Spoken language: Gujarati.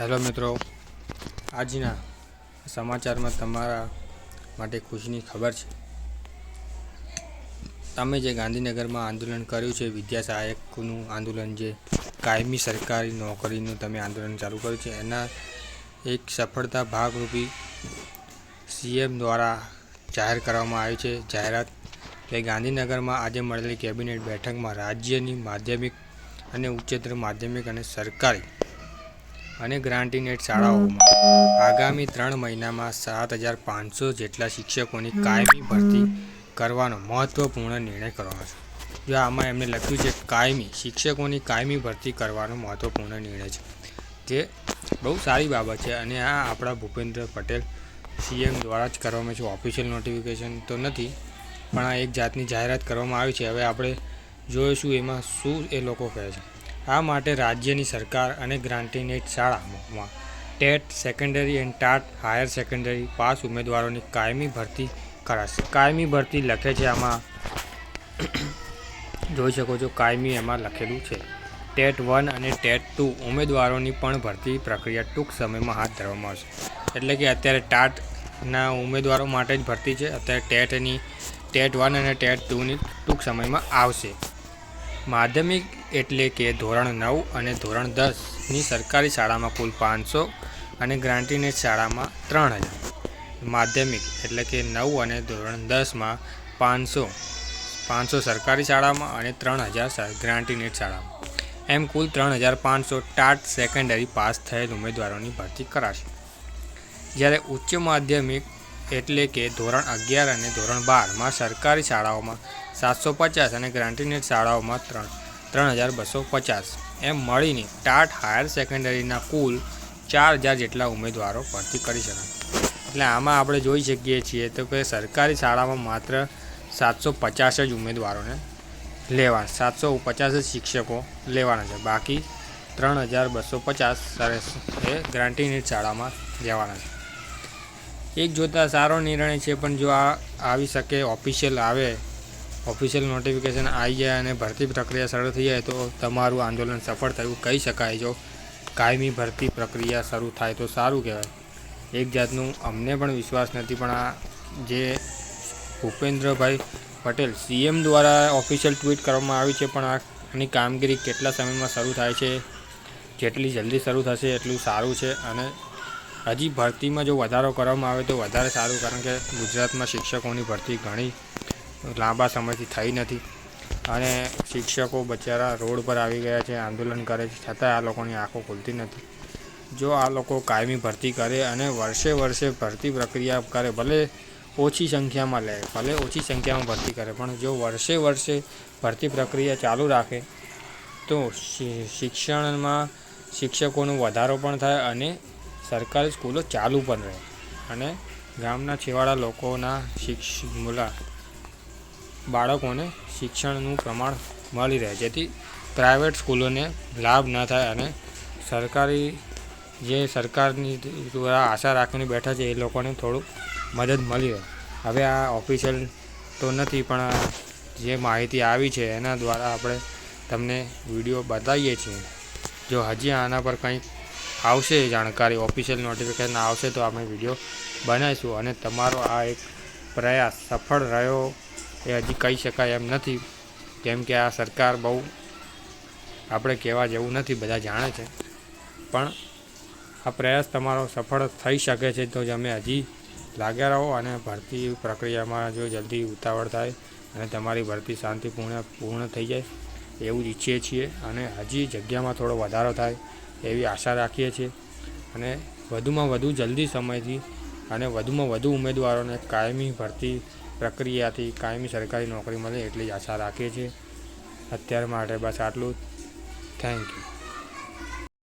હેલો મિત્રો, આજના સમાચારમાં તમારા માટે ખુશીની ખબર છે. તમે જે ગાંધીનગરમાં આંદોલન કર્યું છે, વિદ્યા સહાયકનું આંદોલન જે કાયમી સરકારી નોકરીનું તમે આંદોલન ચાલુ કર્યું છે, એના એક સફળતા ભાગરૂપી સીએમ દ્વારા જાહેર કરવામાં આવી છે. જાહેરાત કે ગાંધીનગરમાં આજે મળેલી કેબિનેટ બેઠકમાં રાજ્યની માધ્યમિક અને ઉચ્ચતર માધ્યમિક અને સરકારી અને ગ્રાન્ટીનેટ શાળાઓમાં. આગામી ત્રણ મહિનામાં સાત હજાર પાંચસો જેટલા શિક્ષકોની કાયમી ભરતી કરવાનો મહત્ત્વપૂર્ણ નિર્ણય કરવાનો છે. જો આમાં એમને લખ્યું છે કાયમી, શિક્ષકોની કાયમી ભરતી કરવાનો મહત્વપૂર્ણ નિર્ણય છે. જે બહુ સારી બાબત છે અને આ આપણા ભૂપેન્દ્ર પટેલ સીએમ દ્વારા જ કરવામાં છે. ઓફિશિયલ નોટિફિકેશન તો નથી, પણ આ એક જાતની જાહેરાત કરવામાં આવી છે. હવે આપણે જોઈશું એમાં શું એ લોકો કહે છે. આ માટે રાજ્યની સરકાર અને ગ્રાન્ટીનેટ શાળામાં TET secondary and TAT higher secondary pass ઉમેદવારોની કાયમી ભરતી કરાશે. કાયમી ભરતી લખે છે આમાં. જોઈ શકો છો, કાયમી એમાં લખેલું છે. ટેટ વન અને ટેટ ટુ ઉમેદવારોની પણ ભરતી પ્રક્રિયા ટૂંક સમયમાં હાથ ધરવામાં આવશે. એટલે કે અત્યારે ટાટના ઉમેદવારો માટે જ ભરતી છે. અત્યારે ટેટની, ટેટ વન અને ટેટ ટુની ટૂંક સમયમાં આવશે. માધ્યમિક એટલે કે ધોરણ નવ અને ધોરણ દસની સરકારી શાળામાં કુલ પાંચસો અને ગ્રાન્ટીનેટ શાળામાં ત્રણ હજાર. માધ્યમિક એટલે કે નવ અને ધોરણ દસમાં પાંચસો પાંચસો સરકારી શાળામાં અને ત્રણ હજાર ગ્રાન્ટીનેટ શાળામાં. એમ કુલ ત્રણ હજાર પાંચસો ટાટ સેકન્ડરી પાસ થયેલ ઉમેદવારોની ભરતી કરાશે. જ્યારે ઉચ્ચ માધ્યમિક એટલે કે ધોરણ અગિયાર અને ધોરણ બારમાં સરકારી શાળાઓમાં સાતસો પચાસ અને ગ્રાન્ટીનેટ શાળાઓમાં ત્રણ ત્રણ હજાર બસો પચાસ. એમ મળીને ટાટ હાયર સેકન્ડરીના કુલ ચાર હજાર જેટલા ઉમેદવારો ભરતી કરી શકાય. એટલે આમાં આપણે જોઈ શકીએ છીએ તો કે સરકારી શાળામાં માત્ર સાતસો પચાસ જ ઉમેદવારોને લેવા સાતસો પચાસ જ શિક્ષકો લેવાના છે. બાકી ત્રણ હજાર બસો પચાસ સરસ એ ગ્રાન્ટીનેટ શાળામાં જવાના છે. એક જોતાં સારો નિર્ણય છે, પણ જો આ આવી શકે ઓફિશિયલ આવે ઓફિશિયલ નોટિફિકેશન આવી જાય અને ભરતી પ્રક્રિયા શરૂ થઈ જાય, તો તમારું આંદોલન સફળ થયું, કહી શકાય. જો કાયમી ભરતી પ્રક્રિયા શરૂ થાય, તો સારું કહેવાય. એક જાતનું અમને પણ વિશ્વાસ નથી, પણ આ જે ભૂપેન્દ્રભાઈ પટેલ સીએમ દ્વારા ઓફિશિયલ ટ્વીટ કરવામાં આવી છે, પણ આની કામગીરી કેટલા સમયમાં શરૂ થાય છે, જેટલી જલ્દી શરૂ થશે એટલું સારું છે, અને હજી ભરતીમાં જો વધારો કરવામાં આવે તો વધારે સારું, કારણ કે ગુજરાતમાં શિક્ષકોની ભરતી ઘણી લાંબા સમયથી થઈ નથી અને શિક્ષકો બચારા રોડ પર આવી ગયા છે, આંદોલન કરે છે, છતાં આ લોકોની આંખો ખુલતી નથી. જો આ લોકો કાયમી ભરતી કરે અને વર્ષે વર્ષે ભરતી પ્રક્રિયા કરે, ભલે ઓછી સંખ્યામાં લે, ભલે ઓછી સંખ્યામાં ભરતી કરે, પણ જો વર્ષે વર્ષે ભરતી પ્રક્રિયા ચાલુ રાખે, તો શિક્ષણમાં શિક્ષકોનો વધારો પણ થાય અને સરકારી સ્કૂલો ચાલુ પણ રહે. અને ગામના છેવાડા લોકોના શિક્ષ, મુલા બાળકોને શિક્ષણનું પ્રમાણ મળી રહે. જેથી પ્રાઇવેટ સ્કૂલોને લાભ ન થાય અને સરકારી, જે સરકારની દ્વારા આશા રાખીને બેઠા છે એ લોકોને થોડુંક મદદ મળી રહે. હવે આ ઓફિશિયલ તો નથી, પણ જે માહિતી આવી છે એના દ્વારા આપણે તમને વીડિયો બતાવીએ છીએ. જો હજી આના પર કંઈક આવશે જાણકારી ઓફિશિયલ નોટિફિકેશન આવશે તો આપણે વીડિયો બનાવીશું. અને તમારો આ એક પ્રયાસ સફળ રહ્યો એ હજી કહી શકાય એમ નથી. કેમ કે આ સરકાર બહુ આપણે કહેવા જેવું નથી, બધા જાણે છે. પણ આ પ્રયાસ તમારો સફળ થઈ શકે છે તો અમે હજી લાગ્યા રહો અને ભરતી પ્રક્રિયામાં જો જલ્દી ઉતાવળ થાય અને તમારી ભરતી શાંતિપૂર્ણ, પૂર્ણ થઈ જાય એવું જ ઈચ્છીએ છીએ. અને હજી જગ્યામાં થોડો વધારો થાય એવી આશા રાખીએ છીએ. અને વધુમાં વધુ જલ્દી સમયથી અને વધુમાં વધુ ઉમેદવારોને કાયમી ભરતી પ્રક્રિયાથી કાયમી સરકારી નોકરી મળે એટલી જ આશા રાખીએ છીએ. અત્યાર માટે બસ આટલું થેન્ક યુ